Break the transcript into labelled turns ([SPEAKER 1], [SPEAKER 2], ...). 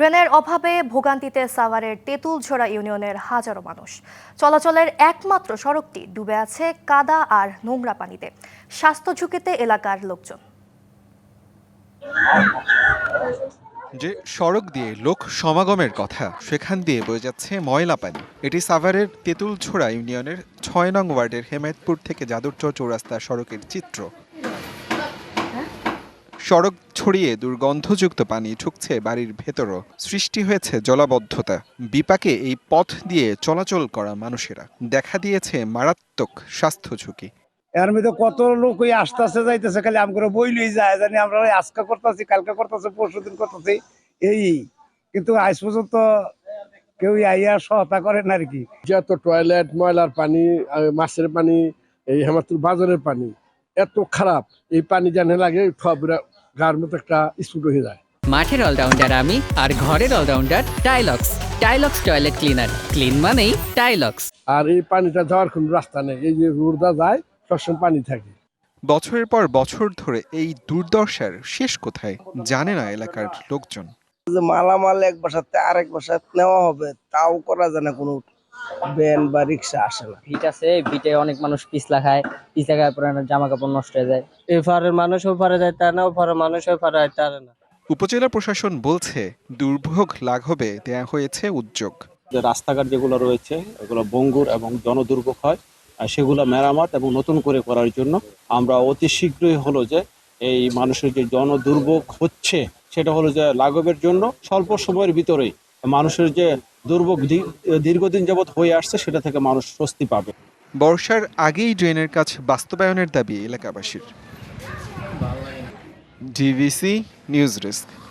[SPEAKER 1] ড্রেনের অভাবে ভোগান্তিতে সাভারের তেঁতুলঝোড়া ইউনিয়নের হাজারো মানুষ। চলাচলের একমাত্র সড়কটি ডুবে আছে কাদা আর নোংরা পানিতে। স্বাস্থ্য ঝুঁকিতে এলাকার লোকজন।
[SPEAKER 2] যে সড়ক দিয়ে লোক সমাগমের কথা, সেখান দিয়ে বয়ে যাচ্ছে ময়লা পানি। এটি সাভারের তেঁতুলছোড়া ইউনিয়নের ছয় নং ওয়ার্ডের হেমায়তপুর থেকে যাদুরচর চৌরাস্তা সড়কের চিত্র। সড়ক ছড়িয়ে দুর্গন্ধযুক্ত পানি ঢুকছে বাড়ির ভেতরও। সৃষ্টি হয়েছে জলাবদ্ধতা। বিপাকে এই পথ দিয়ে চলাচল করা মানুষেরা। দেখা দিয়েছে মারাত্মক স্বাস্থ্য ঝুঁকি।
[SPEAKER 3] এর মধ্যে কত লোক ওই আসতেছে যাইতেছে খালি আম করে বই লই যায় জানি আমরা ওই আজকে করতেছি কালকে করতেছি পরশু দিন করতেছি এই। কিন্তু আজ পর্যন্ত কেউ আইয়া সহায়তা করেন আর কি।
[SPEAKER 4] যত টয়লেট ময়লার পানি আর মাছের পানি এই হেমাতুর বাজারের পানি এত খারাপ। এই পানি জানে লাগে সবরা গার মতো একটা স্পুট হয়ে যায়।
[SPEAKER 5] মাঠের অলরাউন্ডার আমি আর ঘরের allrounder Tylox Tylox toilet cleaner clean মানেই টাইলক্স
[SPEAKER 4] আর এই পানিটা যাওয়ার কোনো রাস্তা নেই। এই যে রোডটা যায় সবসময় পানি থাকে।
[SPEAKER 2] বছরের পর বছর ধরে এই দুর্দশার শেষ কোথায় জানে না এলাকার লোকজন।
[SPEAKER 6] যে মালামাল এক বাসাতে আরেক বাসায় নেওয়া হবে তাও করা যায় না কোনো ভ্যান বা রিক্সা আসে না।
[SPEAKER 7] ভিট আছে ভিটে অনেক মানুষ পিছলা খায় পিছলা খায় পরে জামা কাপড় নষ্ট হয়ে যায়।
[SPEAKER 8] এপারের মানুষ ওপারে যাইতে না ওপারের মানুষ ওপারে যাইতে পারে না।
[SPEAKER 2] উপজেলা প্রশাসন বলছে দুর্ভোগ লাঘবে দেয়া হয়েছে উদ্যোগ।
[SPEAKER 9] যে রাস্তাঘাট যেগুলো রয়েছে এগুলো বঙ্গুর এবং জনদুর্ভোগ হয় আর সেগুলো মেরামত এবং নতুন করে করার জন্য আমরা অতি শীঘ্রই হলো যে এই মানুষের যে জনদুর্ভোগ হচ্ছে সেটা হলো যে লাঘবের জন্য স্বল্প সময়ের ভিতরেই মানুষের যে দুর্ভোগ দীর্ঘদিন যাবৎ হয়ে আসছে, সেটা থেকে মানুষ স্বস্তি পাবে।
[SPEAKER 2] বর্ষার আগেই ড্রেনের কাজ বাস্তবায়নের দাবি এলাকাবাসীর। DVC news desk.